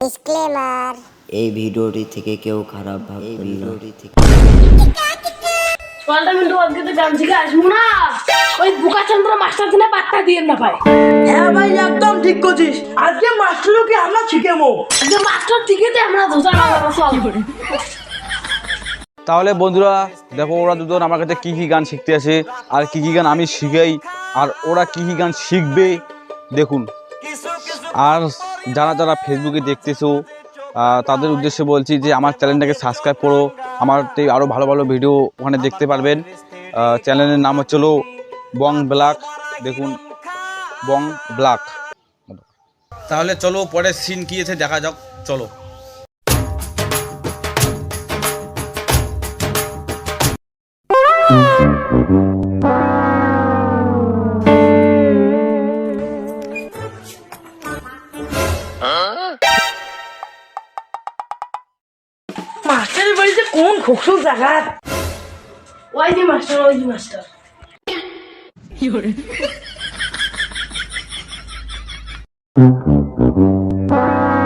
Disclaimer এই ভিডিওটি থেকে কেউ খারাপ ভাববেন না। পাল্টা মিন্টু আজকে তো গান শিখে আসব না। ওই বুকাচন্দ্র মাস্টার দিনে পাত্তা দিয়ে না পাই হ্যাঁ ভাই একদম ঠিক করছিস আজকে মাস্টারকে আমরা শিখেমো? আজকে মাস্টার ঠিকই তো আমরা ধোসা তাহলে বন্ধুরা দেখো ওরা দুজন আমার কাছে কী কী গান শিখতে আসে আর কী কী গান আমি শিখাই আর ওরা কী কী গান শিখবে দেখুন। আর যারা যারা ফেসবুকে দেখতেছো তাদের উদ্দেশ্যে বলছি যে আমার চ্যানেলটাকে সাবস্ক্রাইব করো। আমার আরও ভালো ভালো ভিডিও ওখানে দেখতে পারবেন। চ্যানেলের নাম হচ্ছিল বং ব্ল্যাক। দেখুন, বং ব্ল্যাক। তাহলে চলো, পরের সিন কি আছে দেখা যাক, চলো। মাস্টারের বাড়িতে কোন খোকসুল জায়গা ওই যে মাস্টার ওই যে মাস্টার।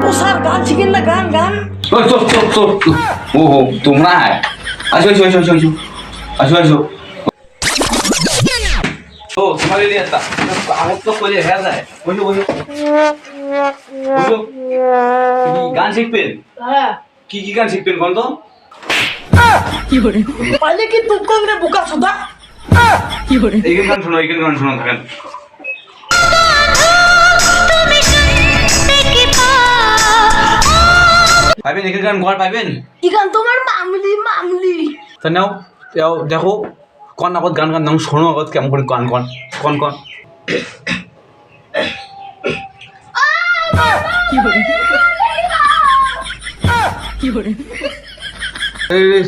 ও স্যার গান শিখেন না গান গান। চল চল চল চল। ও তোমরা আসো আসো আসো আসো। আসো আসো। ও তোমাকে দিয়ে আসতা আমার তো কইলে হ্যাঁ যায়। বসো বসো কি গান শিখবেন? হ্যাঁ। কি কি গান শিখবেন কোন তো পাইলে কি তুক করে বোকা সুদা এইখান গান শোনো এইখান গান শোনো থাকেন পাইবেন এখান গান ঘর পাইবেন? ইখান তোমার মামলি মামলি। তা নাও দেখো। কন আগত গান গান নাও শোনো আগত কেমন করে গান কন কন কন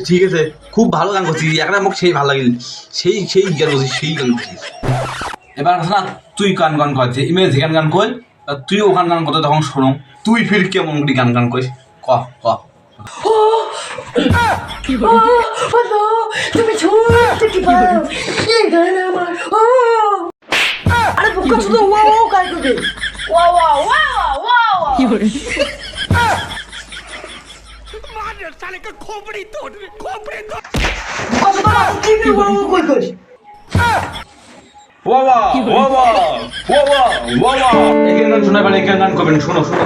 ঠিক আছে খুব ভালো গান করছিস একটা মোক সেই ভালো লাগিল সেই সেই গান করছিস সেই গান করছিস এবার না তুই গান গান করছিস ইমেজ গান গান কর আর তুই ওখান গান করতে তখন শোনো তুই ফির কেমন করে গান গান করিস ক ক তুমি ছুটতে কি পারো এই গান আমার ও আরে বোকা সুদা ও ও কাই করে ওয়া ওয়া ওয়া ওয়া ওয়া বোকা সুদা কি কি ও ও কই কই ওয়া ওয়া ওয়া ওয়া ওয়া ওয়া ওয়া এখান গান শোনা মানে এখান গান করবেন শোনো শোনো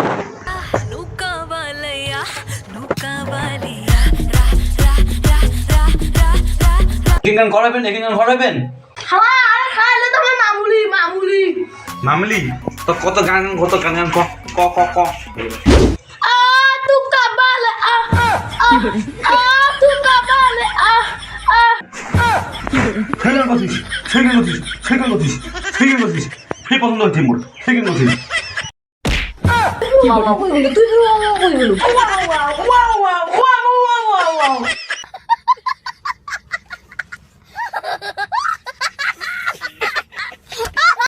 নুকা বালায়া নুকা বালিয়া গান করাবেন এখান গান করাবেন খাওয়া আরে খাইলে তোমার মামুলি মামুলি মামলি তো কত গান কত গান গান ক ক ক ক আ তু কাবালে আ আ তু কাবালে আ আ সেকেন্ড করছিস সেকেন্ড করছিস সেকেন্ড করছিস সেকেন্ড করছিস সেই পছন্দ হচ্ছে মোর সেকেন্ড কই হলো তুই